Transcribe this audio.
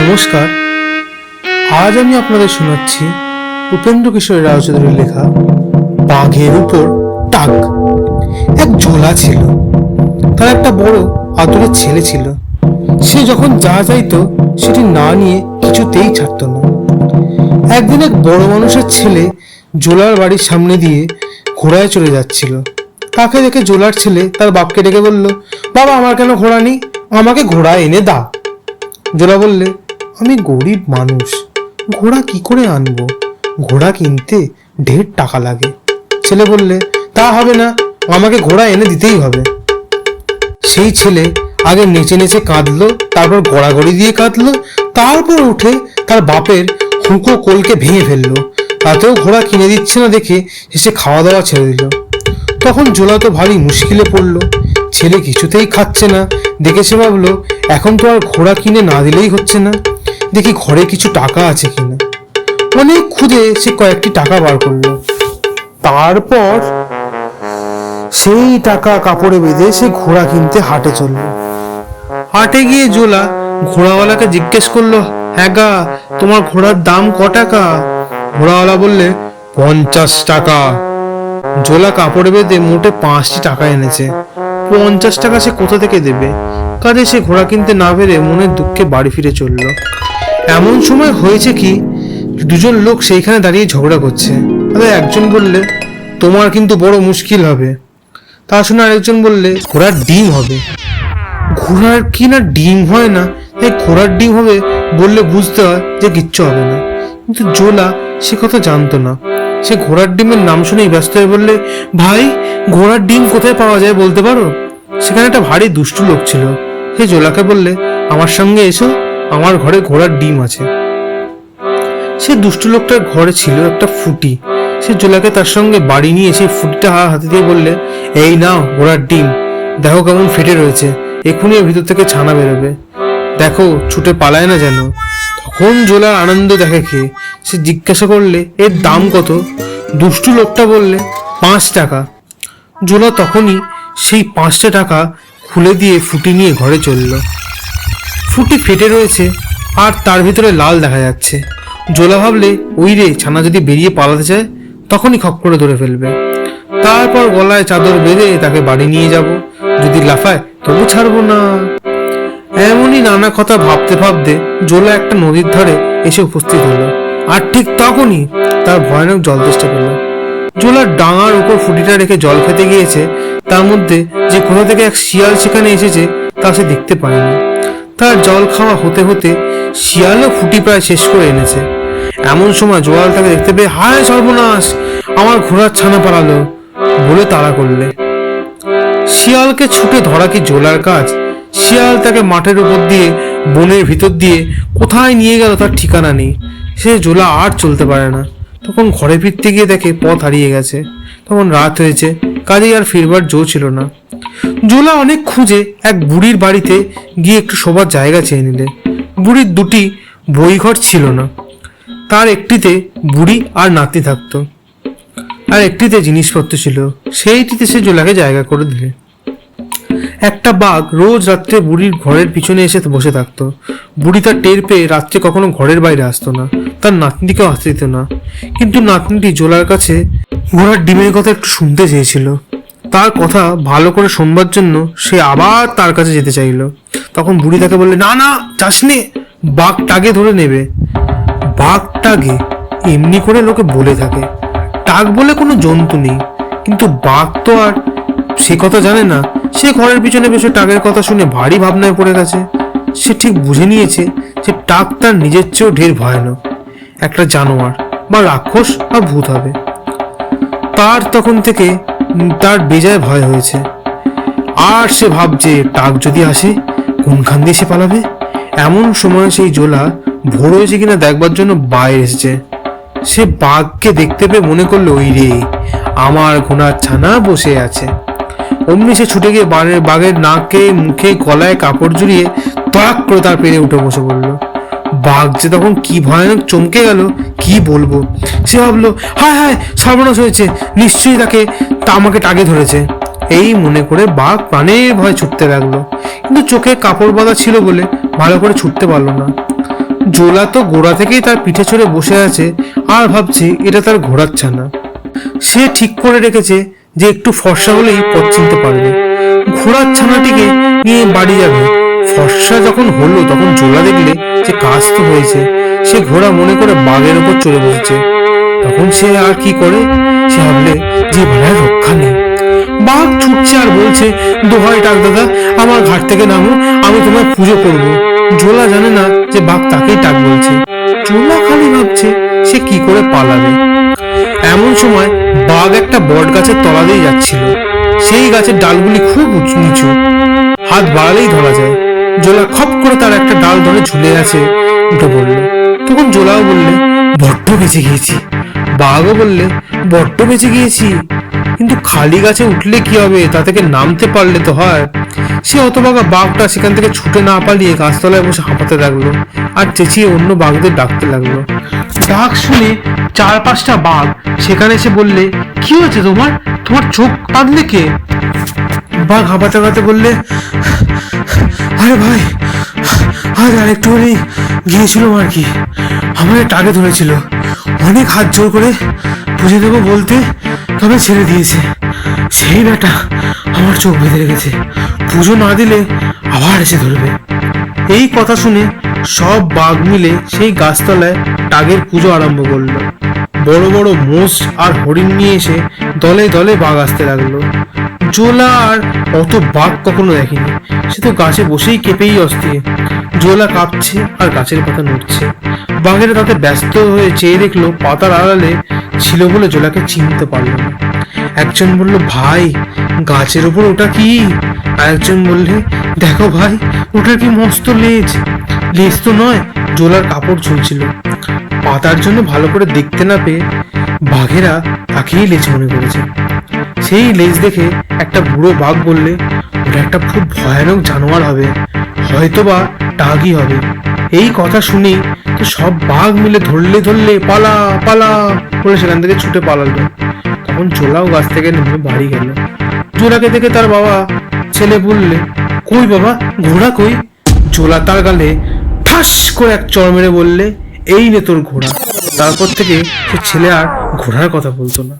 নমস্কার। আজ আমি আপনাদের শোনাচ্ছি উপেন্দ্র কিশোর রায়চৌধুরীর লেখা, বাঘের উপর টাক। এক ঝোলা ছিল। তার একটা বড় আদরের ছেলে ছিল। সে যখন যা চাইতো, সেটি না নিয়ে কিছুতেই ছাড়তো না। একদিন এক বড় মানুষের ছেলে জোলার বাড়ির সামনে দিয়ে ঘোড়ায় চলে যাচ্ছিল। তাকে দেখে জোলার ছেলে তার বাপকে ডেকে বলল, বাবা, আমার কেন ঘোড়া নেই? আমাকে ঘোড়া এনে দাও জোলা বললে আমি গরিব মানুষ। ঘোড়া কি করে আনব? ঘোড়া কিনতে ঢের টাকা লাগে। ছেলে বললে, তা হবে না, আমাকে ঘোড়া এনে দিতেই হবে। সেই ছেলে আগে নেচে নেচে কাঁদলো, তারপর গড়াগড়ি দিয়ে কাঁদলো, তারপর উঠে তার বাপের হুঁকো কোলকে ভেঙে ফেলল। তাতেও ঘোড়া কিনে দিচ্ছে না দেখে এসে খাওয়া দাওয়া ছেড়ে দিল। তখন জোলা তো ভারী মুশকিলে পড়ল। ছেলে কিছুতেই খাচ্ছে না। দেখে সে ভাবলো, এখন তো আর ঘোড়া কিনে না দিলেই হচ্ছে না। দেখি ঘরে কিছু টাকা আছে কিনা। অনেক খুঁজে সে কয়েকটি টাকা বার করল। তারপর সেই টাকা কাপড়ে বেঁধে সে ঘোড়া কিনতে হাটে চলল। হাটে গিয়ে জোলা ঘোড়াওয়ালাকে জিজ্ঞেস করল হ্যাঁ তোমার ঘোড়ার দাম ক টাকা? ঘোড়াওয়ালা বললে, পঞ্চাশ টাকা। জোলা কাপড়ে বেঁধে মোটে পাঁচটি টাকা এনেছে। পঞ্চাশ টাকা সে কোথা থেকে দেবে? কাজে সে ঘোড়া কিনতে না পেরে মনের দুঃখে বাড়ি ফিরে চলল। এমন সময় হয়েছে কি, দুজন লোক সেইখানে দাঁড়িয়ে ঝগড়া করছে। তাদের একজন বললে, তোমার কিন্তু বড় মুশকিল হবে। তা শুনে আরেকজন বললে, ঘোড়ার ডিম হবে। ঘোড়ার কি না ডিম হয় না? এই ঘোড়ার ডিম হবে বললে বুঝতে হয় যে কিচ্ছু হবে না। কিন্তু জোলা সে কথা জানতো না। সে ঘোড়ার ডিমের নাম শুনেই ব্যস্ত হয়ে বললে, ভাই, ঘোড়ার ডিম কোথায় পাওয়া যায় বলতে পারো? সেখানে একটা ভারী দুষ্টু লোক ছিল। সে জোলাকে বললে, আমার সঙ্গে এসো, আমার ঘরে ঘোড়ার ডিম আছে। সে দুষ্টু লোকটার ঘরে ছিল একটা ফুটি। সে জোলাকে তার সঙ্গে বাড়ি নিয়ে সেই ফুটিটা হাতে দিয়ে বললে, এই নাও ঘোড়ার ডিম, দেখো কেমন ফেটে রয়েছে এক্ষুনি ভিতর থেকে ছানা বেরোবে। দেখো, ছুটে পালায় না যেন? তখন জোলার আনন্দ দেখে খেয়ে সে জিজ্ঞাসা করলে, এর দাম কত? দুষ্টু লোকটা বললে, পাঁচ টাকা। জোলা তখনই সেই পাঁচটা টাকা খুলে দিয়ে ফুটি নিয়ে ঘরে চলল। ফুটি ফেটে রয়েছে আর তার ভিতরে লাল দেখা যাচ্ছে। জোলা ভাবলে, ওই রে, ছানা যদি বেরিয়ে পালাতে চায়, তখনই খপ করে ধরে ফেলবে। তারপর গলায় চাদর বেঁধে তাকে বাড়ি নিয়ে যাব। যদি লাফায়, তবু ছাড়বো না। এমনই নানা কথা ভাবতে ভাবতে জোলা একটা নদীর ধারে এসে উপস্থিত হলো। আর ঠিক তখনই তার ভয়ানক জল তেষ্টা পেল। জোলার ডাঙার উপর ফুটিটা রেখে জল খেতে গিয়েছে, তার মধ্যে যে কোথা থেকে এক শিয়াল সেখানে এসেছে তা সে দেখতে পায়নি। তার জল খাওয়া হতে হতে শিয়ালও ফুটি প্রায় শেষ করে এনেছে। এমন সময় জোয়াল তাকে দেখতে পেয়ে, হায় সর্বনাশ, আমার ঘোড়ার ছানা পালালো, বলে তাড়া করলে। শিয়ালকে ছুটে ধরা কি জোলার কাজ? শিয়াল তাকে মাঠের উপর দিয়ে, বনের ভিতর দিয়ে কোথায় নিয়ে গেল তার ঠিকানা নেই। সে জোলা আর চলতে পারে না। তখন ঘরে ফিরতে গিয়ে দেখে পথ হারিয়ে গেছে। তখন রাত হয়েছে, কাজেই আর ফিরবার জো ছিল না। জোলা অনেক খুঁজে এক বুড়ির বাড়িতে গিয়ে একটু শোবার জায়গা চেয়ে নিলে। বুড়ির দুটি বইঘর ছিল না। তার একটিতে বুড়ি আর নাতি থাকতো। আর একটিতে জিনিসপত্র ছিল। সেইটিতে সে জোলাকে জায়গা করে দিলে। একটা বাঘ রোজ রাত্রে বুড়ির ঘরের পিছনে এসে বসে থাকতো। বুড়ি তার টের পেয়ে রাত্রে কখনো ঘরের বাইরে আসতো না। তার নাতনিকেও আসতে দিত না। কিন্তু নাতনিটি জোলার কাছে ঘোড়ার ডিমের কথা একটু শুনতে চেয়েছিল। তার কথা ভালো করে শুনবার জন্য সে আবার তার কাছে যেতে চাইলো। তখন বুড়ি তাকে বললে, না না যাস নে বাঘ টাগে ধরে নেবে। বাঘ টাগে এমনি করে লোকে বলে থাকে। টাক বলে কোনো জন্তু নেই। কিন্তু বাঘ তো আর সে কথা জানে না। সে ঘরের পিছনে বসে টাকের কথা শুনে ভারী ভাবনায় পড়ে গেছে। সে ঠিক বুঝে নিয়েছে যে টাক তার নিজের চেয়েও ঢের ভয়ানক। একটা জানোয়ার বা রাক্ষস বা ভূত হবে। তার তখন থেকে তার বেজায় ভয় হয়েছে। আর সে ভাবছে, টাক যদি আসে, কোনখান দিয়ে সে পালাবে? এমন সময় সেই জোলা ভোর হয়েছে কিনা দেখবার জন্য বাইরে এসেছে। সে বাঘকে দেখতে পেয়ে মনে করল, ওই রে, আমার ঘোড়ার ছানা বসে আছে। অমনি সে ছুটে গিয়ে বাঘের বাঘের নাকে, মুখে গলায় কাপড় জড়িয়ে তড়াক করে তার পেরে উঠে বসে পড়ল। বাঘ যে তখন কি ভয়ানক চমকে গেল, কি বলব? সে ভাবলো, হায় হায়, সর্বনাশ হয়েছে, নিশ্চয়ই তাকে তা আমাকে টাগে ধরেছে। এই মনে করে বাঘ প্রাণের ভয় ছুটতে লাগল। কিন্তু চোখে কাপড় বাঁধা ছিল বলে ভালো করে ছুটতে পারল না। জোলা তো গোড়া থেকেই তার পিঠে চড়ে বসে আছে, আর ভাবছে এটা তার ঘোড়ার ছানা। সে ঠিক করে রেখেছে যে একটু ফর্সা হলেই পথ চিনতে পারবে। ঘোড়ার ছানাটিকে নিয়ে বাড়ি যাবে। ফর্সা যখন হলো, তখন জোলা দেখলে যে কাজ তো হয়েছে, সে ঘোড়া মনে করে বাঘের উপর চড়ে বসেছে তখন সে আর কি করে? সে ভাবলে, যে ভাড়ায় রক্ষা নেই। বাঘ ছুটছে আর বলছে, দোহাই ডাক দাদা, আমার ঘাট থেকে নামো, আমি তোমার পুজো করব। জোলা জানে না যে বাঘ তাকেই ডাক বলছে। জোলা খালি ভাবছে, সে কি করে পালাবে? এমন সময় বাঘ একটা বট গাছের তলা দিয়ে যাচ্ছিল। সেই গাছের ডালগুলি খুব উঁচু নিচু হাত বাড়ালেই ধরা যায়। জোলা খপ করে তার একটা ডাল ধরে ঝুলে আছে। উঠে পড়ল তখন জোলাও বললে, বড্ড বেঁচে গিয়েছি। বাঘও বললে, বড্ড বেঁচে গিয়েছি। কিন্তু খালি গাছে উঠলে কি হবে? তা থেকে নামতে পারলে তো হয়। সে অতবাগা বাঘটা সেখান থেকে ছুটে না পালিয়ে গাছতলায় বসে হাঁপাতে লাগল আর চেঁচিয়ে অন্য বাঘদের ডাকতে লাগল। ডাক শুনে চার পাঁচটা বাঘ, সেখানে এসে বললে, কি হয়েছে তোমার? তোমার চোখ বাঁধলে কে? বাঘ হাঁপাতে হাঁপাতে বললে, আরে ভাই আজ আর একটুখানি গিয়েছিলাম আর কি আমার টাকে ধরেছিল। অনেক হাত জোর করে পুজো দেবো বলতে তবে ছেড়ে দিয়েছে। সেই বেটা আমার চোখ বেঁধে রেখেছে। পুজো না দিলে আবার এসে ধরবে। এই কথা শুনে সব বাঘ মিলে সেই গাছতলায় টাগের পুজো আরম্ভ করল। বড় বড় মোষ আর হরিণ নিয়ে এসে দলে দলে বাঘ আসতে লাগল। জোলা আর অত বাঘ কখনো দেখেনি। সে তো গাছে বসেই কেঁপেই অস্থির। জোলা কাঁপছে আর গাছের পাতা নড়ছে। বাঘেরা তাতে ব্যস্ত হয়ে চেয়ে দেখল পাতার আড়ালে ছিল বলে জোলাকে চিনতে পারল না। একজন বলল, ভাই, গাছের উপর ওটা কি? আরেকজন বললে, দেখো ভাই, ওটা কি মস্ত লেজ। লেজ তো নয়, জোলার কাপড় ঝুলছিল। পাতার জন্য ভালো করে দেখতে না পেয়ে বাঘেরা তাকেই লেজ মনে করেছে। সেই লেজ দেখে একটা বুড়ো বাঘ বললে, ওটা একটা খুব ভয়ানক জানোয়ার হবে, হয়তোবা টাগই হবে। এই কথা শুনে তো সব বাঘ মিলে ধরলে ধরলে পালা পালা বলে সেখান থেকে ছুটে পালালো। তখন চোলাও গাছ থেকে নেমে বাড়ি গেল। জোলাকে দেখে তার বাবা ছেলে বললে, কই বাবা, ঘোড়া কই? জোলা তার গালে ঠাস করে এক চড় মেরে বললে, এই নে তোর ঘোড়া। তারপর থেকে সে ছেলে আর ঘোড়ার কথা বলতো না।